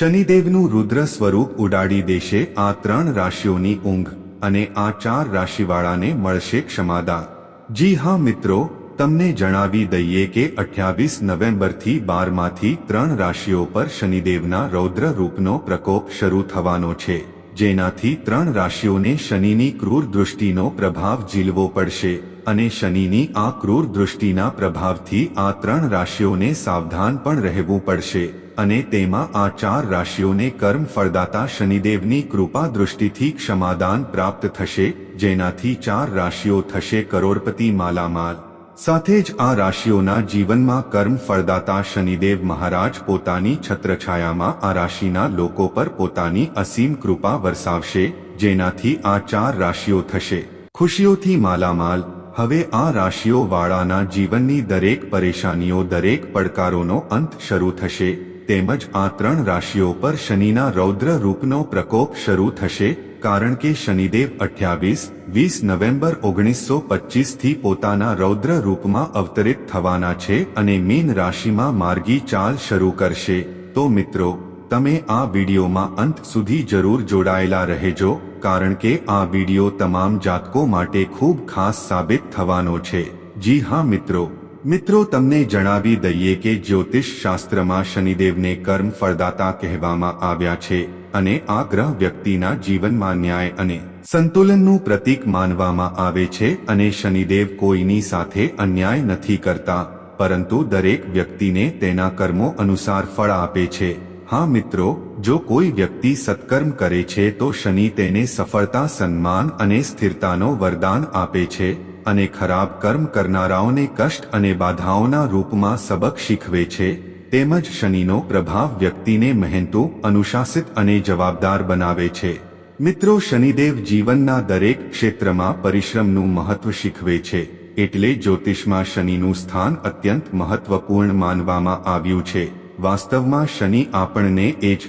શનિદેવનું રુદ્ર સ્વરૂપ ઉડાડી દેશે આ ત્રણ રાશિઓની ઊંઘ અને આ ચાર રાશિવાળાને મળશે ક્ષમાદા જી હા, મિત્રો, તમને જણાવી દઈએ કે અઠ્યાવીસ નવેમ્બરથી બારમાંથી ત્રણ રાશિઓ પર શનિદેવના રૌદ્ર રૂપનો પ્રકોપ શરૂ થવાનો છે. જેનાથી ત્રણ રાશિઓને શનિની ક્રૂર દૃષ્ટિનો પ્રભાવ ઝીલવો પડશે અને શનિની આ ક્રૂર દૃષ્ટિના પ્રભાવથી આ ત્રણ રાશિઓને સાવધાન પણ રહેવું પડશે અને તેમાં આ ચાર રાશિઓને કર્મ ફળદાતા શનિદેવની કૃપા દૃષ્ટિથી ક્ષમાદાન પ્રાપ્ત થશે, જેનાથી ચાર રાશિઓ થશે કરોડપતિ માલામાલ. સાથે જ આ રાશિઓના જીવનમાં કર્મ ફળદાતા શનિદેવ મહારાજ પોતાની છત્રછાયામાં આ રાશિના લોકો પર પોતાની અસીમ કૃપા વરસાવશે, જેનાથી આ ચાર રાશિઓ થશે. ખુશીઓથી માલામાલ, હવે આ રાશિઓ વાળાના જીવનની દરેક પરેશાનીઓ, દરેક પડકારોનો અંત શરૂ થશે, તેમજ આ ત્રણ રાશિઓ પર શનિના રૌદ્ર રૂપનો પ્રકોપ શરૂ થશે કારણ કે શનિદેવ અઠ્યાવીસ, વીસ નવેમ્બર ઓગણીસો પચીસથી પોતાના રૌદ્ર રૂપમાં અવતરિત થવાના છે અને મીન રાશિમાં માર્ગી ચાલ શરૂ કરશે. તો મિત્રો, તમે આ વિડીયોમાં અંત સુધી જરૂર જોડાયેલા રહેજો, કારણ કે આ વીડિયો તમામ જાતકો માટે ખૂબ ખાસ સાબિત થવાનો છે. જી હા મિત્રો. મિત્રો, તમને જણાવી દઈએ કે જ્યોતિષ શાસ્ત્રમાં શનિદેવને કર્મ ફળદાતા કહેવામાં આવ્યા છે અને આ ગ્રહ વ્યક્તિના જીવનમાં ન્યાય અને સંતુલનનું પ્રતીક માનવામાં આવે છે અને શનિદેવ કોઈની સાથે અન્યાય નથી કરતા, પરંતુ દરેક વ્યક્તિને તેના કર્મો અનુસાર ફળ આપે છે. હા મિત્રો, જો કોઈ વ્યક્તિ સત્કર્મ કરે છે તો શનિ તેને સફળતા, સન્માન અને સ્થિરતાનો વરદાન આપે છે. અને ખરાબ કર્મ કરનારાઓને કષ્ટ અને બાધાઓના રૂપમાં સબક શીખવે છે, તેમજ શનિનો પ્રભાવ વ્યક્તિને મહેનતુ, અનુશાસિત અને જવાબદાર બનાવે છે. મિત્રો, શનિદેવ જીવનના દરેક ક્ષેત્રમાં પરિશ્રમનું મહત્વ શીખવે છે, એટલે જ્યોતિષમાં શનિનું સ્થાન અત્યંત મહત્વપૂર્ણ માનવામાં આવ્યું છે. વાસ્તવમાં શનિ આપણને એ જ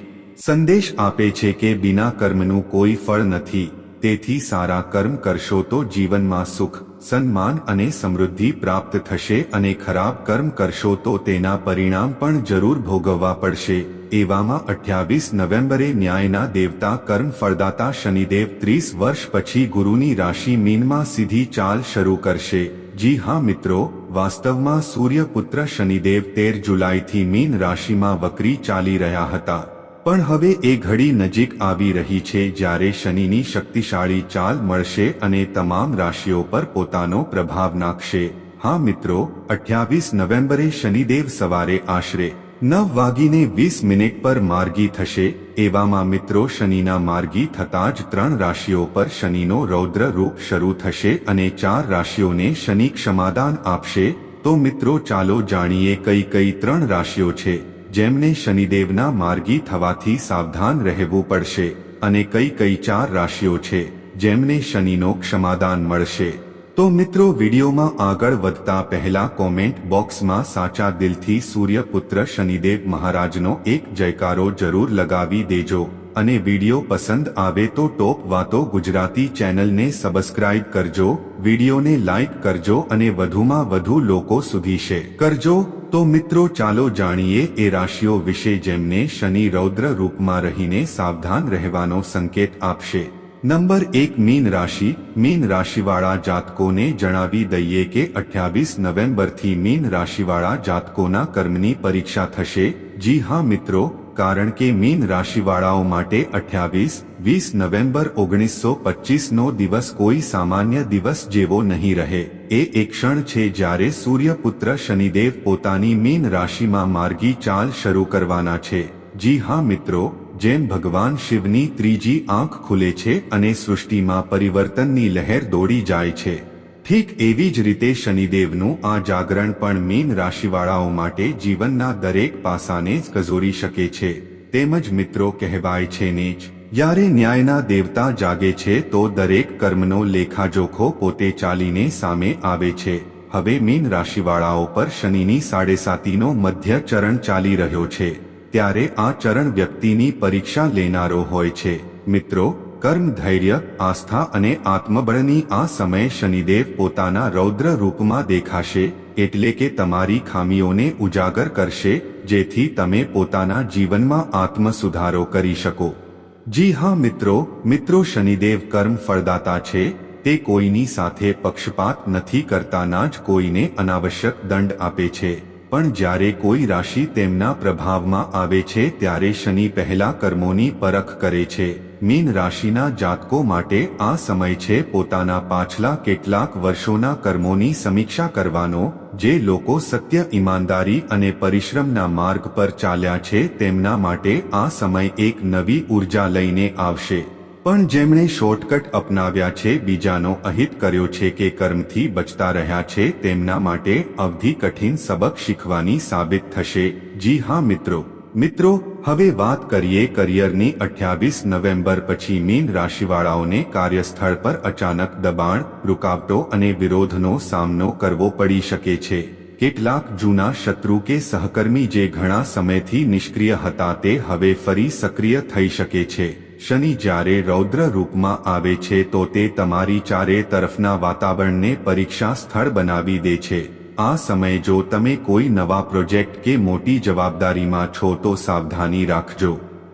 સંદેશ આપે છે કે બિના કર્મનું કોઈ ફળ નથી, તેથી સારા કર્મ કરશો તો જીવનમાં સુખ સન્માન અને સમૃદ્ધિ પ્રાપ્ત થશે અને ખરાબ કર્મ કરશો તો તેના પરિણામ પણ જરૂર ભોગવવા પડશે. એવામાં અઠ્યાવીસ નવેમ્બરે ન્યાયના દેવતા કર્મ ફળદાતા શનિદેવ ત્રીસ વર્ષ પછી ગુરુની રાશિ મીનમાં સીધી ચાલ શરૂ કરશે. જી હા મિત્રો, વાસ્તવમાં સૂર્યપુત્ર શનિદેવ તેર જુલાઈથી મીન રાશિમાં વક્રી ચાલી રહ્યા હતા. પણ હવે એ ઘડી નજીક આવી રહી છે જ્યારે શનિની શક્તિશાળી ચાલ મળશે અને તમામ રાશિઓ પર પોતાનો પ્રભાવ નાખશે. હા મિત્રો, અઠ્યાવીસ નવેમ્બરે શનિદેવ સવારે આશરે નવ વાગીને વીસ મિનિટ પર માર્ગી થશે. એવામાં મિત્રો, શનિના માર્ગી થતાં જ ત્રણ રાશિઓ પર શનિનો રૌદ્ર રૂપ શરૂ થશે અને ચાર રાશિઓને શનિ ક્ષમાદાન આપશે. તો મિત્રો, ચાલો જાણીએ કઈ કઈ ત્રણ રાશિઓ છે. જેમને શનિદેવના માર્ગી થવાથી સાવધાન રહેવું પડશે અને કઈ કઈ ચાર રાશિઓ છે જેમને શનિનો ક્ષમાદાન મળશે. તો મિત્રો, વિડીયોમાં આગળ વધતા પહેલા કોમેન્ટ બોક્સમાં સાચા દિલથી સૂર્યપુત્ર શનિદેવ મહારાજનો એક જયકારો જરૂર લગાવી દેજો અને વીડિયો પસંદ આવે તો ટોપ વાતો ગુજરાતી ચેનલને સબસ્ક્રાઇબ કરજો, વિડીયોને લાઇક કરજો અને વધુમાં વધુ લોકો સુધી શેર કરજો. તો મિત્રો ચાલો જાણીએ એ રાશિઓ વિશે જેમને શનિ રૌદ્ર રૂપમાં રહીને સાવધાન રહેવાનો સંકેત આપશે. નંબર એક મીન રાશિ. મીન રાશિવાળા જાતકોને જણાવી દઈએ કે અઠ્યાવીસ નવેમ્બરથી મીન રાશિવાળા જાતકોના કર્મની પરીક્ષા થશે. જી હા મિત્રો. કારણ કે મીન રાશિવાળાઓ માટે અઠ્યાવીસ, વીસ નવેમ્બર ઓગણીસો પચીસનો દિવસ કોઈ સામાન્ય દિવસ જેવો નહીં રહે. એ એક ક્ષણ છે જ્યારે સૂર્યપુત્ર શનિદેવ પોતાની મીન રાશિમાં માર્ગી ચાલ શરૂ કરવાના છે. જી હા મિત્રો, જેમ ભગવાન શિવની ત્રીજી આંખ ખુલે છે અને સૃષ્ટિમાં પરિવર્તનની લહેર દોડી જાય છે. ઠીક એવી જ રીતે શનિદેવનું આ જાગરણ પણ મીન રાશિવાળાઓ માટે જીવનના દરેક પાસાને કઝોરી શકે છે. તેમજ મિત્રો, કહેવાય છે ને જ જ્યારે ન્યાયના દેવતા જાગે છે, તો દરેક કર્મનો લેખાજોખો પોતે ચાલીને સામે આવે છે. હવે મીન રાશિવાળાઓ પર શનિની સાડેસાતીનો મધ્ય ચરણ ચાલી રહ્યો છે. ત્યારે આ ચરણ વ્યક્તિની પરીક્ષા લેનારો હોય છે. મિત્રો કર્મ, ધૈર્ય, આસ્થા અને આત્મબળની આ સમયે શનિદેવ પોતાના રૌદ્ર રૂપમાં દેખાશે એટલે કે તમારી ખામીઓને ઉજાગર કરશે, જેથી તમે પોતાના જીવનમાં આત્મ સુધારો કરી શકો. જી હા મિત્રો મિત્રો શનિદેવ કર્મ ફળદાતા છે, તે કોઈની સાથે પક્ષપાત નથી કરતાના જ કોઈને અનાવશ્યક દંડ આપે છે. પણ જ્યારે કોઈ રાશિ તેમના પ્રભાવમાં આવે છે, ત્યારે શનિ પહેલા કર્મોની પરખ કરે છે. મીન રાશિના જાતકો માટે આ સમય છે પોતાના પાછલા કેટલાક વર્ષોના કર્મોની સમીક્ષા કરવાનો, જે લોકો સત્ય, ઈમાનદારી અને પરિશ્રમના માર્ગ પર ચાલ્યા છે તેમના માટે આ સમય એક નવી ઊર્જા લઈને આવશે. પણ જેમણે શોર્ટકટ અપનાવ્યા છે, બીજાનો અહિત કર્યો છે કે કર્મથી બચતા રહ્યા છે, તેમના માટે અવધિ કઠિન સબક શીખવાની સાબિત થશે. જી હા મિત્રો. મિત્રો, હવે વાત કરીએ કરિયરની અઠ્યાવીસ નવેમ્બર પછી મીન રાશિવાળાઓને કાર્યસ્થળ પર અચાનક દબાણ, રૂકાવટો અને વિરોધનો સામનો કરવો પડી શકે છે. કેટલાક જૂના શત્રુ કે સહકર્મી જે ઘણા સમયથી નિષ્ક્રિય હતા તે હવે ફરી સક્રિય થઈ શકે છે. શનિ જ્યારે રૌદ્ર રૂપમાં આવે છે તો તે તમારી ચારે તરફના વાતાવરણને પરીક્ષા સ્થળ બનાવી દે છે. આ સમય જો તમે કોઈ નવા પ્રોજેક્ટ કે મોટી જવાબદારીમાં છો તો સાવધાની રાખજો.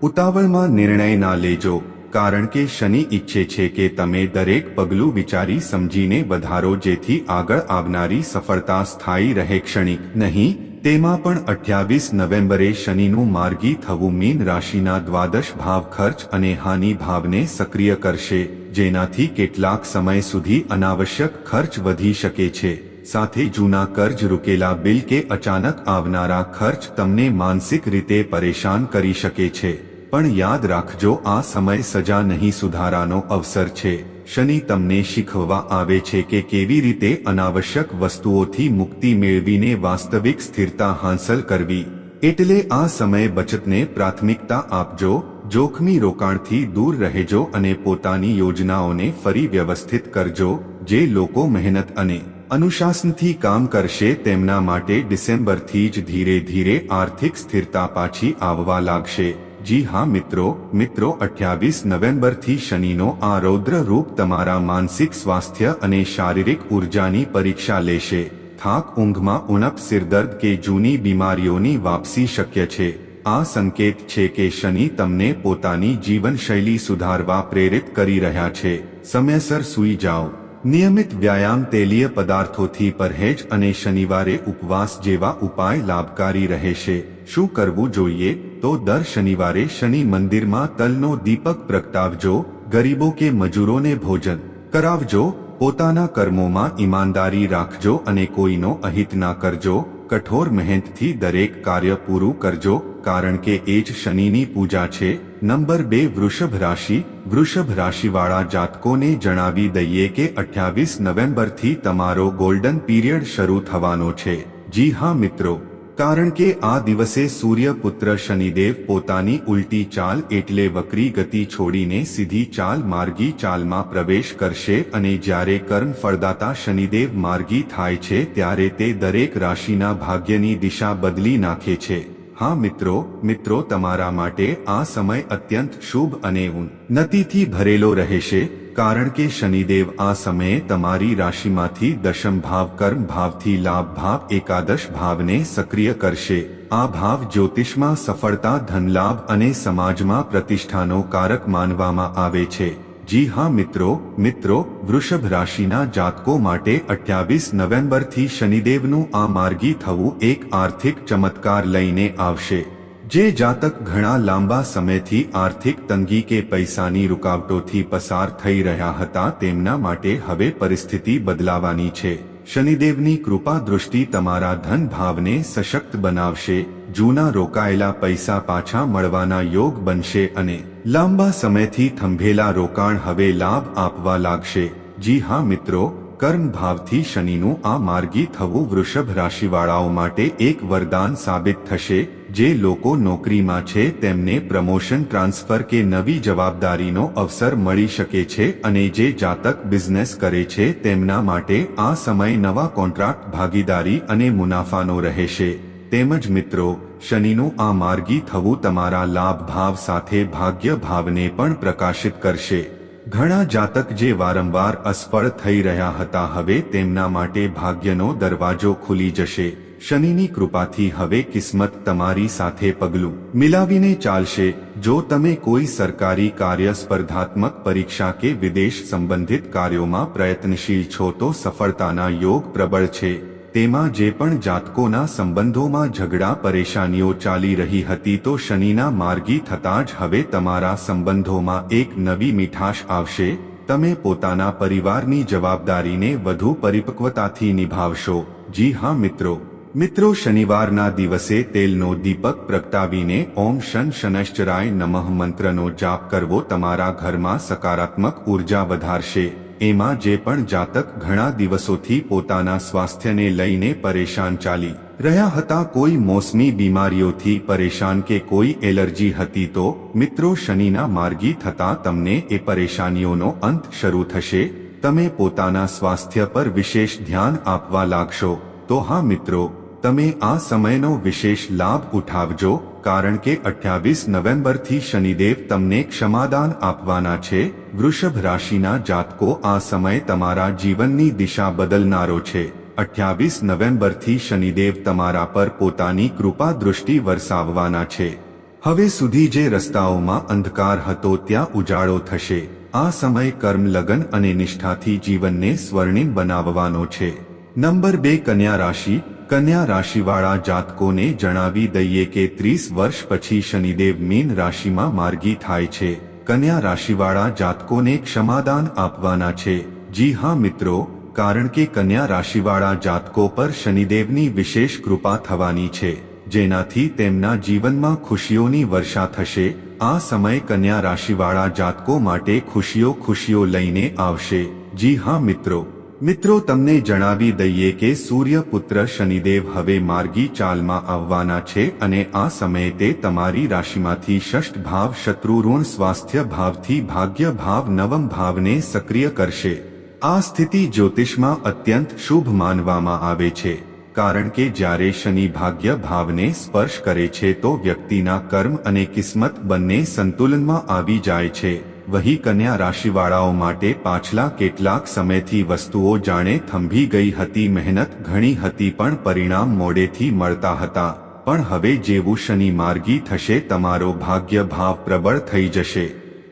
ઉતાવળમાં નિર્ણય ના લેજો, કારણ કે શનિ ઈચ્છે છે કે તમે દરેક પગલું વિચારી સમજીને વધારો જેથી આગળ આવનારી સફળતા સ્થાયી રહે ક્ષણિક. નહીં, તેમાં પણ અઠ્યાવીસ નવેમ્બરે શનિનું માર્ગી થવું મીન રાશિના દ્વાદશ ભાવ ખર્ચ અને હાનિ ભાવને સક્રિય કરશે, જેનાથી કેટલાક સમય સુધી અનાવશ્યક ખર્ચ વધી શકે છે. સાથે જૂના કર્જ રૂકેલા બિલ કે અચાનક આવનારા ખર્ચ તમને માનસિક રીતે પરેશાન કરી શકે છે. પણ યાદ રાખજો, આ સમય સજા નહીં સુધારાનો અવસર છે. શનિ તમને શીખવવા આવે છે કે કેવી રીતે અનાવશ્યક વસ્તુઓથી મુક્તિ મેળવીને વાસ્તવિક સ્થિરતા હાંસલ કરવી. એટલે આ સમય બચતને પ્રાથમિકતા આપજો, જોખમી રોકાણથી દૂર રહેજો અને પોતાની યોજનાઓને ફરી વ્યવસ્થિત કરજો, જે લોકો મહેનત અને અનુશાસનથી કામ કરશે તેમના માટે ડિસેમ્બરથી જ ધીરે ધીરે આર્થિક સ્થિરતા પાછી આવવા લાગશે. જી હા, મિત્રો. મિત્રો, અઠ્યાવીસ નવેમ્બરથી શનિનો આ રૌદ્ર રૂપ તમારા માનસિક સ્વાસ્થ્ય અને શારીરિક ઉર્જાની પરીક્ષા લેશે. થાક, ઊંઘમાં ઉણપ, સિરદર્દ કે જૂની બીમારીઓની વાપસી શક્ય છે. આ સંકેત છે કે શનિ તમને પોતાની જીવનશૈલી સુધારવા પ્રેરિત કરી રહ્યા છે. સમયસર સૂઈ જાઓ. નિયમિત વ્યાયામ તેલીય પદાર્થોથી પરહેજ અને શનિવારે ઉપવાસ જેવા ઉપાય લાભકારી રહેશે. શું કરવું જોઈએ? તો દર શનિવારે શનિ મંદિરમાં તલનો દીપક પ્રગટાવજો, ગરીબો કે મજૂરોને ભોજન કરાવજો, પોતાના કર્મોમાં ઈમાનદારી રાખજો અને કોઈનો અહિત ના કરજો. કઠોર મહેનતથી દરેક કાર્ય પૂરું કરજો, કારણ કે એ જ શનિની પૂજા છે. નંબર બે, વૃષભ રાશિ. વૃષભ રાશિવાળા જાતકોને જણાવી દઈએ કે અઠ્યાવીસ નવેમ્બરથી તમારો ગોલ્ડન પીરિયડ શરૂ થવાનો છે. જી હા, મિત્રો. કારણ કે આ દિવસે સૂર્યપુત્ર શનિદેવ પોતાની ઉલટી ચાલ એટલે વક્રી ગતિ છોડીને સીધી ચાલ માર્ગી ચાલમાં પ્રવેશ કરશે અને જ્યારે કર્મ ફળદાતા શનિદેવ માર્ગી થાય છે ત્યારે તે દરેક રાશિના ભાગ્યની દિશા બદલી નાખે છે. હા, મિત્રો મિત્રો, તમારા માટે આ સમય અત્યંત શુભ અને ઉન્નતિથી ભરેલો રહેશે, કારણ કે શનિદેવ આ સમયે તમારી રાશિમાંથી દશમ ભાવ, કર્મ ભાવથી લાભ, ભાવ, એકાદશ ભાવને સક્રિય કરશે. આ ભાવ જ્યોતિષમાં સફળતા, ધનલાભ અને સમાજમાં પ્રતિષ્ઠાનો કારક માનવામાં આવે છે. જી હા મિત્રો મિત્રો, વૃષભ રાશિના જાતકો માટે અઠ્યાવીસ નવેમ્બરથી શનિદેવનું આ માર્ગી થવું એક આર્થિક ચમત્કાર લઈને આવશે. જે જાતક ઘણા લાંબા સમયથી આર્થિક તંગી કે પૈસાની રૂકાવટોથી પસાર થઈ રહ્યા હતા તેમના માટે હવે પરિસ્થિતિ બદલાવાની છે. શનિદેવની કૃપા દૃષ્ટિ તમારા ધન ભાવને સશક્ત બનાવશે, જૂના રોકાયેલા પૈસા પાછા મળવાના યોગ બનશે અને લાંબા સમયથી થંભેલા રોકાણ હવે લાભ આપવા લાગશે. જી હા મિત્રો, કર્મ ભાવથી શનિનું આ માર્ગી થવું વૃષભ રાશિવાળાઓ માટે એક વરદાન સાબિત થશે. જે લોકો નોકરીમાં છે, તેમને પ્રમોશન ટ્રાન્સફર કે નવી જવાબદારીનો અવસર મળી શકે છે અને જે જાતક બિઝનેસ કરે છે, તેમના માટે આ સમય નવા કોન્ટ્રાક્ટ, ભાગીદારી અને મુનાફાનો રહેશે. તેમજ મિત્રો, શનિનું આ માર્ગી થવું તમારા લાભ ભાવ સાથે ભાગ્ય ભાવને પણ પ્રકાશિત કરશે. ઘણા જાતક જે વારંવાર અસફળ થઈ રહ્યા હતા, હવે તેમના માટે ભાગ્યનો દરવાજો ખુલી જશે. શનિની કૃપાથી હવે કિસ્મત તમારી સાથે પગલું મિલાવીને ચાલશે. જો તમે કોઈ સરકારી કાર્ય સ્પર્ધાત્મક પરીક્ષા કે વિદેશ સંબંધિત કાર્યોમાં પ્રયત્નશીલ છો તો સફળતાના યોગ પ્રબળ છે. તેમાં જે પણ જાતકોના સંબંધોમાં ઝઘડા, પરેશાનીઓ ચાલી રહી હતી તો શનિના માર્ગી થતાં જ હવે તમારા સંબંધોમાં એક નવી મીઠાશ આવશે. તમે પોતાના પરિવારની જવાબદારીને વધુ પરિપક્વતાથી નિભાવશો. જી હા મિત્રો. મિત્રો, શનિવારના દિવસે તેલનો દીપક પ્રગટાવીને ઓમ શન શનશ્ચરાય નમઃ મંત્રનો જાપ કરવો તમારા ઘરમાં સકારાત્મક ઊર્જા વધારશે. એમાં જે પણ જાતક ઘણા દિવસોથી પોતાના સ્વાસ્થ્યને લઈને પરેશાન ચાલી રહ્યા હતા, કોઈ મોસમી બીમારીઓથી પરેશાન કે કોઈ એલર્જી હતી તો, મિત્રો, શનિના માર્ગી થતા તમને એ પરેશાનીઓનો અંત શરૂ થશે. તમે પોતાના સ્વાસ્થ્ય પર વિશેષ ધ્યાન આપવા લાગશો. તો હા, મિત્રો તમે આ સમયનો વિશેષ લાભ ઉઠાવજો, કારણ કે અઠ્યાવીસ નવેમ્બરથી શનિદેવ તમને ક્ષમાદાન આપવાના છે. વૃષભ રાશિના જાતકો આ સમય તમારા જીવનની દિશા બદલનારો છે. અઠ્યાવીસ નવેમ્બરથી શનિદેવ તમારા પર પોતાની કૃપા દૃષ્ટિ વરસાવવાના છે. હવે સુધી જે રસ્તાઓમાં અંધકાર હતો ત્યાં ઉજાળો થશે. આ સમય કર્મ લગન અને નિષ્ઠાથી જીવનને સ્વર્ણિમ બનાવવાનો છે. નંબર બે કન્યા રાશિ, કન્યા રાશિવાળા જાતકોને જણાવી દઈએ કે ત્રીસ વર્ષ પછી શનિદેવ મીન રાશિમાં માર્ગી થાય છે. કન્યા રાશિવાળા જાતકોને ક્ષમાદાન આપવાના છે. જી હા, મિત્રો, કારણ કે કન્યા રાશિવાળા જાતકો પર શનિદેવની વિશેષ કૃપા થવાની છે. જેનાથી તેમના જીવનમાં ખુશીઓની વર્ષા થશે. આ સમય કન્યા રાશિવાળા જાતકો માટે ખુશીઓ ખુશીઓ લઈને આવશે. જી હા, મિત્રો. મિત્રો, તમને જણાવી દઈએ કે સૂર્યપુત્ર શનિદેવ હવે માર્ગી ચાલમાં આવવાના છે અને આ સમયે તે તમારી રાશિમાંથી ષષ્ઠ ભાવ શત્રુઋણ સ્વાસ્થ્ય ભાવથી ભાગ્ય ભાવ, નવમ ભાવને સક્રિય કરશે. આ સ્થિતિ જ્યોતિષમાં અત્યંત શુભ માનવામાં આવે છે. કારણ કે જ્યારે શનિ ભાગ્ય ભાવને સ્પર્શ કરે છે તો વ્યક્તિના કર્મ અને કિસ્મત બંને સંતુલનમાં આવી જાય છે. વહી કન્યા રાશિવાળાઓ માટે પાછલા કેટલાક સમયથી વસ્તુઓ જાણે થંભી ગઈ હતી, મહેનત ઘણી હતી પણ પરિણામ મોડેથી મળતા હતા. પણ હવે જેવું શનિ માર્ગી થશે, તમારો ભાગ્ય ભાવ પ્રબળ થઈ જશે.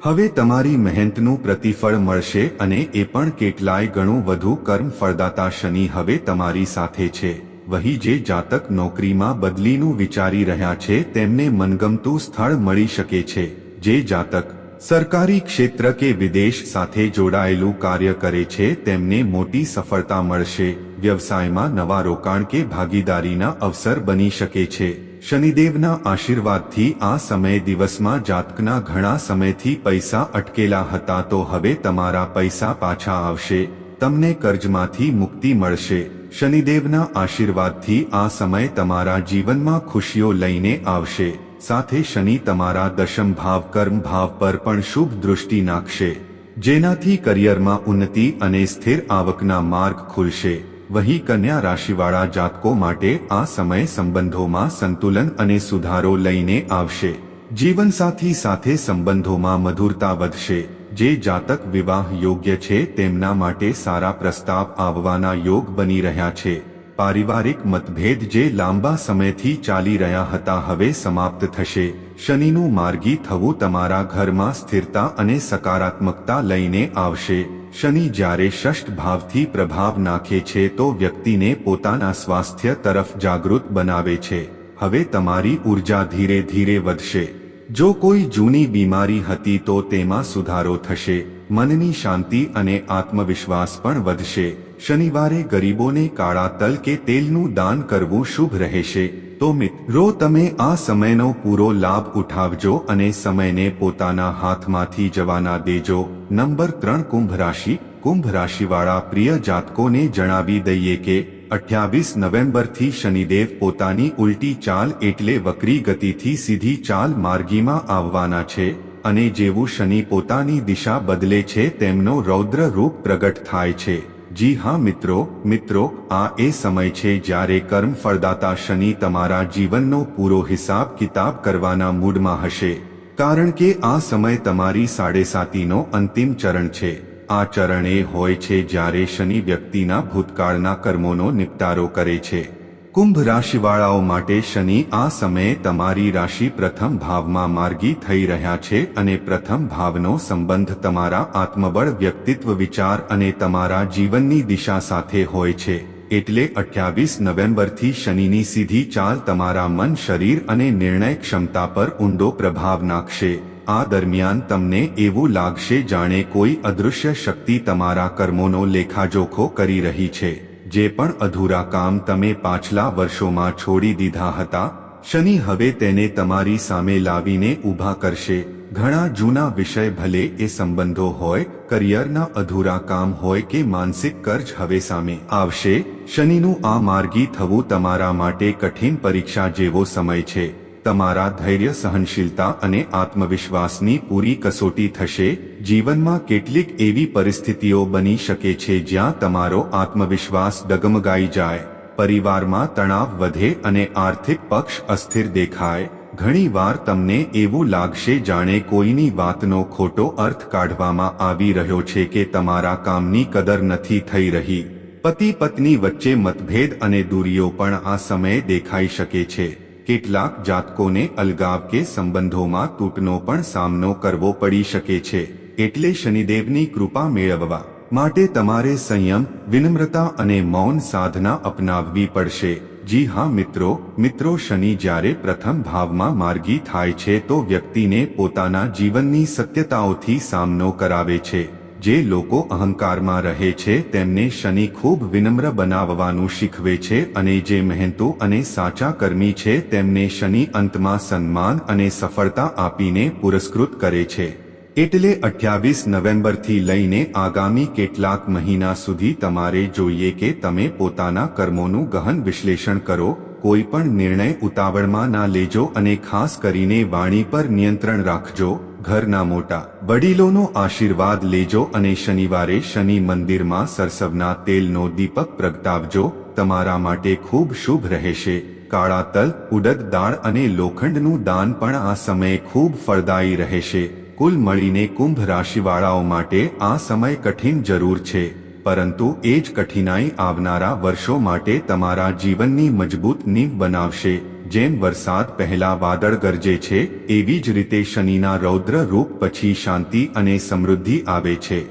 હવે તમારી મહેનતનું પ્રતિફળ મળશે અને એ પણ કેટલાય ગણું વધુ કર્મ ફળદાતા શનિ હવે તમારી સાથે છે. વહી જે જાતક નોકરીમાં બદલીનું વિચારી રહ્યા છે, તેમને મનગમતું સ્થળ મળી શકે છે. જે જાતક સરકારી ક્ષેત્ર કે વિદેશ સાથે જોડાયેલું કાર્ય કરે છે, તેમને મોટી સફળતા મળશે. વ્યવસાયમાં નવા રોકાણ કે ભાગીદારીના અવસર બની શકે છે. શનિદેવના આશીર્વાદથી આ સમય દિવસમાં જાતકના ઘણા સમયથી પૈસા અટકેલા હતા, તો હવે તમારા પૈસા પાછા આવશે. તમને કર્જમાંથી મુક્તિ મળશે. શનિદેવના આશીર્વાદથી આ સમય તમારા જીવનમાં ખુશીઓ લઈને આવશે. સાથે શનિ તમારા દશમ ભાવ, કર્મ ભાવ પર પણ શુભ દૃષ્ટિ નાખશે, જેનાથી કરિયરમાં ઉન્નતિ અને સ્થિર આવકના માર્ગ ખુલશે. વહી કન્યા રાશિવાળા જાતકો માટે આ સમય સંબંધોમાં સંતુલન અને સુધારો લઈને આવશે. જીવનસાથી સાથે સંબંધોમાં મધુરતા વધશે. જે જાતક વિવાહ યોગ્ય છે તેમના માટે સારા પ્રસ્તાવ આવવાના યોગ બની રહ્યા છે. પારિવારિક મતભેદ જે લાંબા સમયથી ચાલી રહ્યા હતા હવે સમાપ્ત થશે. શનિનું માર્ગી થવું તમારા ઘરમાં સ્થિરતા અને સકારાત્મકતા લઈને આવશે. શનિ જ્યારે ષષ્ઠ ભાવથી પ્રભાવ નાખે છે તો વ્યક્તિને પોતાના સ્વાસ્થ્ય તરફ જાગૃત બનાવે છે. હવે તમારી ઊર્જા ધીરે ધીરે વધશે. જો કોઈ જૂની બીમારી હતી તો તેમાં સુધારો થશે, મનની શાંતિ અને આત્મવિશ્વાસ પણ વધશે. શનિવારે ગરીબોને કાળા તલ કે તેલનું દાન કરવું શુભ રહેશે. તો મિત્રો, તમે આ સમયનો પૂરો લાભ ઉઠાવજો અને સમયને પોતાના હાથમાંથી જવાના દેજો. નંબર ત્રણ, કુંભ રાશિ. કુંભ રાશિવાળા પ્રિય જાતકોને જણાવી દઈએ કે, અઠ્યાવીસ નવેમ્બરથી શનિદેવ પોતાની ઉલટી ચાલ એટલે વક્રી ગતિથી સીધી ચાલ માર્ગીમાં આવવાના છે અને જેવું શનિ પોતાની દિશા બદલે છે તેમનો રૌદ્ર રૂપ પ્રગટ થાય છે. જી હા મિત્રો મિત્રો, આ એ સમય છે જ્યારે કર્મ ફળદાતા શનિ તમારા જીવનનો પૂરો હિસાબ કિતાબ કરવાના મૂડમાં હશે. કારણ કે આ સમય તમારી સાડેસાતીનો અંતિમ ચરણ છે. આ ચરણ હોય છે જ્યારે શનિ વ્યક્તિના ભૂતકાળના કર્મોનો નિપટારો કરે છે. કુંભ રાશિવાળાઓ માટે શનિ આ સમયે તમારી રાશિ પ્રથમ ભાવમાં માર્ગી થઈ રહ્યા છે અને પ્રથમ ભાવનો સંબંધ તમારા આત્મબળ, વ્યક્તિત્વ વિચાર અને તમારા જીવનની દિશા સાથે હોય છે. એટલે અઠ્યાવીસ નવેમ્બરથી શનિની સીધી ચાલ તમારા મન, શરીર અને નિર્ણય ક્ષમતા પર ઊંડો પ્રભાવ નાખશે. આ દરમિયાન તમને એવું લાગશે જાણે કોઈ અદૃશ્ય શક્તિ તમારા કર્મોનો લેખાજોખો કરી રહી છે. જે પણ અધૂરા કામ તમે પાછલા વર્ષોમાં છોડી દીધા હતા, શનિ હવે તેને તમારી સામે લાવીને ઊભા કરશે. ઘણા જૂના વિષય ભલે એ સંબંધો હોય, કરિયરના અધૂરા કામ હોય કે માનસિક કર્જ હવે સામે આવશે, શનિનું આ માર્ગી થવું તમારા માટે કઠિન પરીક્ષા જેવો સમય છે. તમારા ધૈર્ય, સહનશીલતા અને આત્મવિશ્વાસની પૂરી કસોટી થશે. જીવનમાં કેટલીક એવી પરિસ્થિતિઓ બની શકે છે જ્યાં તમારો આત્મવિશ્વાસ ડગમગાઈ જાય. પરિવારમાં તણાવ વધે અને આર્થિક પક્ષ અસ્થિર દેખાય. ઘણીવાર તમને એવું લાગશે, જાણે કોઈની વાતનો ખોટો અર્થ કાઢવામાં આવી રહ્યો છે કે તમારા કામની કદર નથી થઈ રહી. પતિ પત્ની વચ્ચે મતભેદ અને દૂરીઓ પણ આ સમયે દેખાઈ શકે છે. કેટલાક જાતકોને અલગાવ કે સંબંધોમાં તૂટનો પણ સામનો કરવો પડી શકે છે. એટલે શનિદેવની કૃપા મેળવવા માટે તમારે સંયમ, વિનમ્રતા અને મૌન સાધના અપનાવવી પડશે. જી હા મિત્રો મિત્રો શનિ જ્યારે પ્રથમ ભાવમાં માર્ગી થાય છે તો વ્યક્તિને પોતાના જીવનની સત્યતાઓથી સામનો કરાવે છે. જે લોકો અહંકારમાં રહે છે, તેમને શનિ ખૂબ વિનમ્ર બનાવવાનું શીખવે છે અને જે મહેનતુ અને સાચા કર્મી છે, તેમને શનિ અંતમાં સન્માન અને સફળતા આપીને પુરસ્કૃત કરે છે. એટલે અઠ્યાવીસ નવેમ્બરથી લઈને આગામી કેટલાક મહિના સુધી તમારે જોઈએ કે તમે પોતાના કર્મોનું ગહન વિશ્લેષણ કરો, કોઈ પણ નિર્ણય ઉતાવળમાં ના લેજો અને ખાસ કરીને વાણી પર નિયંત્રણ રાખજો, ઘરના મોટા વડીલોનો આશીર્વાદ લેજો અને શનિવારે શનિ મંદિરમાં સરસવના તેલનો દીપક પ્રગટાવજો. તમારા માટે ખૂબ શુભ રહેશે. કાળા તલ, ઉડદ દાળ અને લોખંડનું દાન પણ આ સમયે ખૂબ ફળદાયી રહેશે. કુલ મળીને કુંભ રાશિવાળાઓ માટે આ સમય કઠિન જરૂર છે. પરંતુ એ જ કઠિનાઈ આવનારા વર્ષો માટે તમારા જીવનની મજબૂત નીંવ બનાવશે. જેમ વરસાદ પહેલા વાદળ ગરજે છે, એવી જ રીતે શનિના રૌદ્ર રૂપ પછી શાંતિ અને સમૃદ્ધિ આવે છે.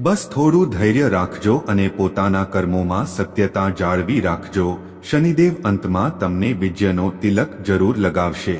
બસ થોડું ધૈર્ય રાખજો અને પોતાના કર્મોમાં સત્યતા જાળવી રાખજો. શનિદેવ અંતમાં તમને વિજયનો તિલક જરૂર લગાવશે.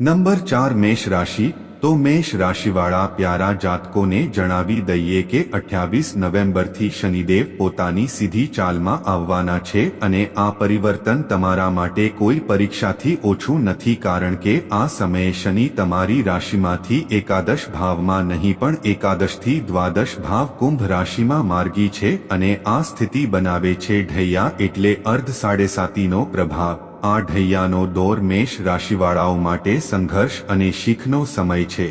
નંબર ચાર મેષ રાશિ તો મેષ રાશિવાળા પ્યારા જાતકોને જણાવી દઈએ કે અઠ્યાવીસ નવેમ્બરથી શનિદેવ પોતાની સીધી ચાલમાં આવવાના છે અને આ પરિવર્તન તમારા માટે કોઈ પરીક્ષાથી ઓછું નથી કારણ કે આ સમયે શનિ તમારી રાશિમાંથી એકાદશ ભાવમાં નહીં પણ એકાદશથી દ્વાદશ ભાવ કુંભ રાશિમાં માર્ગી છે અને આ સ્થિતિ બનાવે છે ઢૈયા એટલે અર્ધ સાડેસાતીનો પ્રભાવ. આ ઢૈયાનો દોર મેષ રાશિવાળાઓ માટે સંઘર્ષ અને શીખનો સમય છે.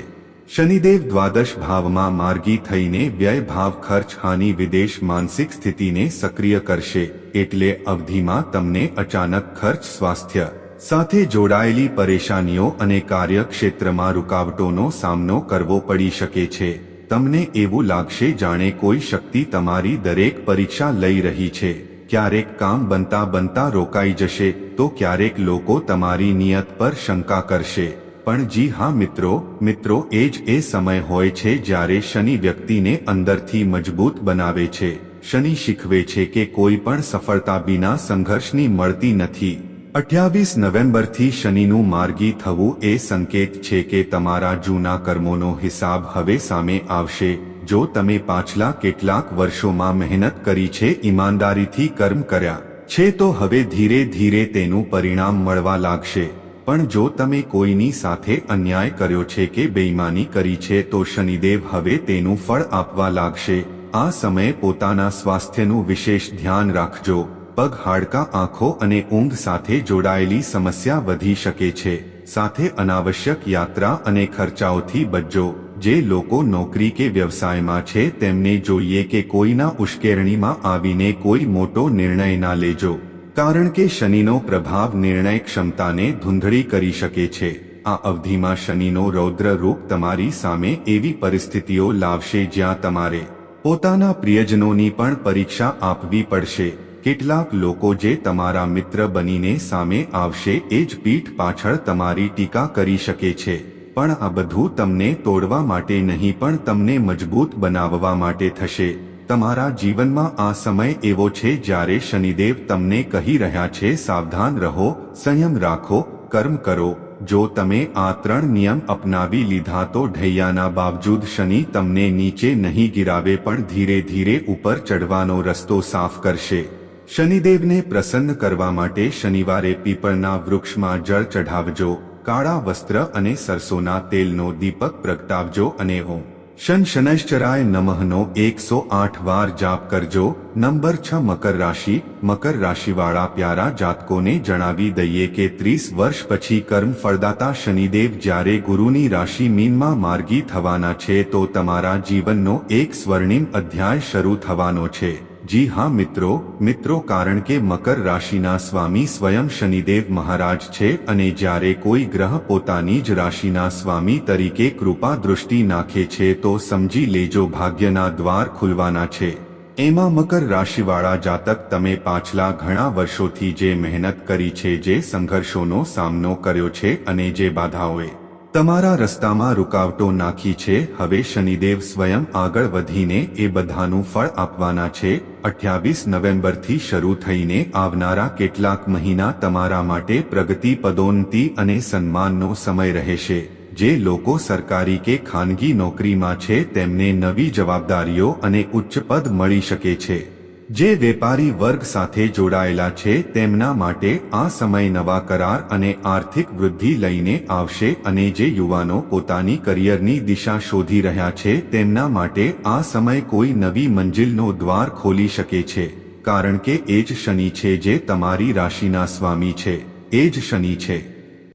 શનિદેવ દ્વાદશ ભાવમાં માર્ગી થઈને વ્યય ભાવ ખર્ચ હાનિ વિદેશ માનસિક સ્થિતિને સક્રિય કરશે, એટલે અવધિમાં તમને અચાનક ખર્ચ સ્વાસ્થ્ય, સાથે જોડાયેલી પરેશાનીઓ અને કાર્યક્ષેત્રમાં રૂકાવટોનો સામનો કરવો પડી શકે છે. તમને એવું લાગશે જાણે કોઈ શક્તિ તમારી દરેક પરીક્ષા લઈ રહી છે. ક્યારેક કામ બનતા બનતા રોકાઈ જશે, તો ક્યારેક લોકો તમારી નિયત પર શંકા કરશે. પણ જી હા, મિત્રો મિત્રો, એ જ એ સમય હોય છે જ્યારે શનિ વ્યક્તિને અંદરથી મજબૂત બનાવે છે. શનિ શીખવે છે કે કોઈ પણ સફળતા વિના સંઘર્ષની મળતી નથી. અઠ્યાવીસ નવેમ્બરથી શનિનું માર્ગી થવું એ સંકેત છે કે તમારા જૂના કર્મોનો હિસાબ હવે સામે આવશે. જો તમે પાછલા કેટલાક વર્ષોમાં મહેનત કરી છે, ઈમાનદારીથી કર્મ કર્યા છે, તો હવે ધીરે ધીરે તેનું પરિણામ મળવા લાગશે. પણ જો તમે કોઈની સાથે અન્યાય કર્યો છે કે બેઈમાની કરી છે, તો શનિદેવ હવે તેનું ફળ આપવા લાગશે. આ સમયે પોતાના સ્વાસ્થ્યનું વિશેષ ધ્યાન રાખજો. પગ હાડકા, આંખો અને ઊંઘ સાથે જોડાયેલી સમસ્યા વધી શકે છે. સાથે અનાવશ્યક યાત્રા અને ખર્ચાઓથી બચજો. જે લોકો નોકરી કે વ્યવસાયમાં છે, તેમને જોઈએ કે કોઈના ઉશ્કેરણીમાં આવીને કોઈ મોટો નિર્ણય ના લેજો. કારણ કે શનિનો પ્રભાવ નિર્ણય ક્ષમતાને ધૂંધળી કરી શકે છે. આ અવધિમાં શનિનો રૌદ્ર રૂપ તમારી સામે એવી પરિસ્થિતિઓ લાવશે જ્યાં તમારે પોતાના પ્રિયજનોની પણ પરીક્ષા આપવી પડશે. કેટલાક લોકો જે તમારા મિત્ર બનીને સામે આવશે, એ જ પીઠ પાછળ તમારી ટીકા કરી શકે છે. પણ આ બધું તમને તોડવા માટે નહીં, પણ તમને મજબૂત બનાવવા માટે થશે. તમારા જીવનમાં આ સમય એવો છે જ્યારે શનિદેવ તમને કહી રહ્યા છે, સાવધાન રહો, સંયમ રાખો, કર્મ કરો. જો તમે આ ત્રણ નિયમ અપનાવી લીધા તો ઢૈયાના બાવજૂદ શનિ તમને નીચે નહીં ગિરાવે, પણ ધીરે ધીરે ઉપર ચડવાનો રસ્તો સાફ કરશે. શનિદેવને પ્રસન્ન કરવા માટે શનિવારે પીપળના વૃક્ષમાં જળ ચઢાવજો. કાળા વસ્ત્ર અને સરસોના તેલનો દીપક પ્રગટાવજો અને ઓમ શન શનૈશ્ચરાય નમઃનો એકસો આઠ વાર જાપ કરજો. નંબર છ મકર રાશિ. મકર રાશિવાળા પ્યારા જાતકોને જણાવી દઈએ કે ત્રીસ વર્ષ પછી કર્મ ફળદાતા શનિદેવ જ્યારે ગુરુની રાશિ મીનમાં માર્ગી થવાના છે તો તમારા જીવનનો એક સ્વર્ણિમ અધ્યાય શરૂ થવાનો છે. જી હા મિત્રો મિત્રો કારણ કે મકર રાશિના સ્વામી સ્વયં શનિદેવ મહારાજ છે અને જ્યારે કોઈ ગ્રહ પોતાની જ રાશિના સ્વામી તરીકે કૃપા દૃષ્ટિ નાખે છે તો સમજી લેજો ભાગ્યના દ્વાર ખુલવાના છે. એમાં મકર રાશિવાળા જાતક તમે પાછલા ઘણા વર્ષોથી જે મહેનત કરી છે જે સંઘર્ષોનો સામનો કર્યો છે અને જે બાધાઓએ તમારા રસ્તામાં રૂકાવટો નાખી છે, હવે શનિદેવ સ્વયં આગળ વધીને એ બધાનું ફળ આપવાના છે, અઠ્યાવીસ નવેમ્બરથી શરૂ થઈને આવનારા કેટલાક મહિના તમારા માટે પ્રગતિ પદોન્નતિ અને સન્માનનો સમય રહેશે. જે લોકો સરકારી કે ખાનગી નોકરીમાં છે, તેમને નવી જવાબદારીઓ અને ઉચ્ચ પદ મળી શકે છે. જે વેપારી વર્ગ સાથે જોડાયેલા છે, તેમના માટે આ સમય નવા કરાર અને આર્થિક વૃદ્ધિ લઈને આવશે અને જે યુવાનો પોતાની કરિયરની દિશા શોધી રહ્યા છે, તેમના માટે આ સમય કોઈ નવી મંજિલનો દ્વાર ખોલી શકે છે. કારણ કે એ જ શનિ છે જે તમારી રાશિના સ્વામી છે. એ જ શનિ છે.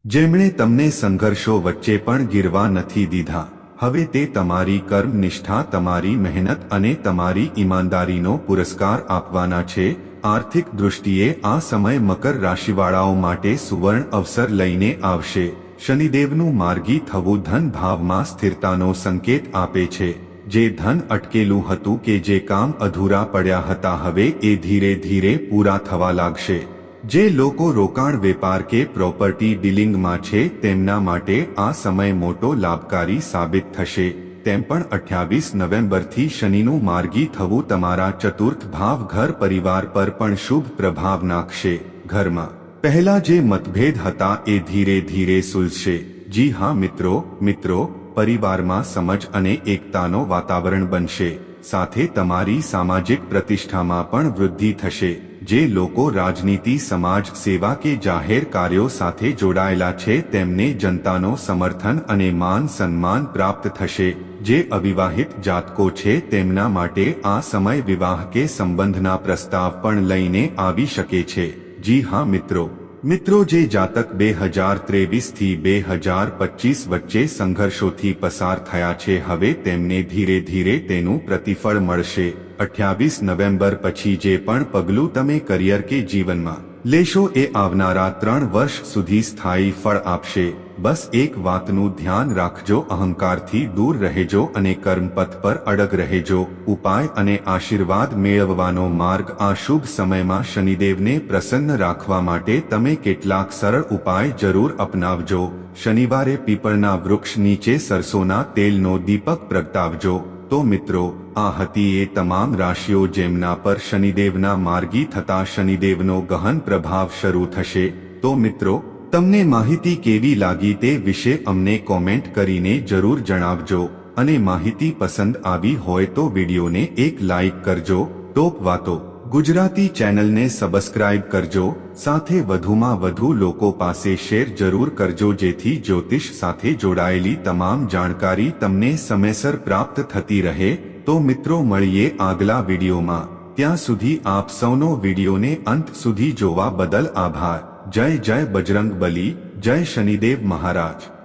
જેમણે તમને સંઘર્ષો વચ્ચે પણ ગીરવા નથી દીધા. હવે તે તમારી કર્મ નિષ્ઠા તમારી મહેનત અને તમારી ઈમાનદારીનો પુરસ્કાર આપવાના છે. આર્થિક દૃષ્ટિએ આ સમય મકર રાશિવાળાઓ માટે સુવર્ણ અવસર લઈને આવશે. શનિદેવનું માર્ગી થવું ધન ભાવમાં સ્થિરતાનો સંકેત આપે છે. જે ધન અટકેલું હતું કે જે કામ અધૂરા પડ્યા હતા, હવે એ ધીરે ધીરે પૂરા થવા લાગશે. જે લોકો રોકાણ વેપાર કે પ્રોપર્ટી ડીલિંગમાં છે, તેમના માટે આ સમય મોટો લાભકારી સાબિત થશે. તેમ પણ અઠ્યાવીસ નવેમ્બરથી શનિનું માર્ગી થવું તમારા ચતુર્થ ભાવ ઘર પરિવાર પર પણ શુભ પ્રભાવ નાખશે. ઘરમાં પહેલા જે મતભેદ હતા એ ધીરે ધીરે સુલશે. જી હા મિત્રો મિત્રો, પરિવારમાં સમજ અને એકતાનો વાતાવરણ બનશે. સાથે તમારી સામાજિક પ્રતિષ્ઠામાં પણ વૃદ્ધિ થશે. જે લોકો રાજનીતિ, સમાજ, સેવા કે જાહેર કાર્યો સાથે જોડાયેલા છે, તેમને જનતાનો સમર્થન અને માન સન્માન પ્રાપ્ત થશે. જે અવિવાહિત જાતકો છે, તેમના માટે આ સમય વિવાહ કે સંબંધના પ્રસ્તાવ પણ લઈને આવી શકે છે. જી હા મિત્રો. મિત્રો જે જાતક બે હજાર ત્રેવીસથી બે હજાર પચીસ વચ્ચે સંઘર્ષોથી પસાર થયા છે, હવે તેમને ધીરે ધીરે તેનું પ્રતિફળ મળશે. અઠ્યાવીસ નવેમ્બર પછી જે પણ પગલું તમે કરિયર કે જીવનમાં લેશો એ આવનારા ત્રણ વર્ષ સુધી સ્થાયી ફળ આપશે. બસ એક વાતનું ધ્યાન રાખજો, અહંકારથી દૂર રહેજો અને કર્મપથ પર અડગ રહેજો. ઉપાય અને આશીર્વાદ મેળવવાનો માર્ગ આ શુભ સમયમાં શનિદેવને પ્રસન્ન રાખવા માટે તમે કેટલાક સરળ ઉપાય જરૂર અપનાવજો. શનિવારે પીપળના વૃક્ષ નીચે સરસોના તેલનો દીપક પ્રગટાવજો. તો મિત્રો, આ હતી એ તમામ રાશિઓ જેમના પર શનિદેવના માર્ગી થતા શનિદેવનો ગહન પ્રભાવ શરૂ થશે. તો મિત્રો, તમને માહિતી કેવી લાગી તે વિશે અમને કોમેન્ટ કરીને જરૂર જણાવજો. અને માહિતી પસંદ આવી હોય તો વિડીયોને એક લાઇક કરજો. ટોપ વાતો. ગુજરાતી ચેનલને સબસ્ક્રાઇબ કરજો, સાથે વધુમાં વધુ લોકો પાસે શેર જરૂર કરજો જેથી જ્યોતિષ સાથે જોડાયેલી તમામ જાણકારી તમને સમયસર પ્રાપ્ત થતી રહે. તો મિત્રો મળીએ આગલા વિડીયોમાં. ત્યાં સુધી આપ સૌનો વિડીયોને અંત સુધી જોવા બદલ આભાર. જય જય બજરંગ બલી જય શનિદેવ મહારાજ.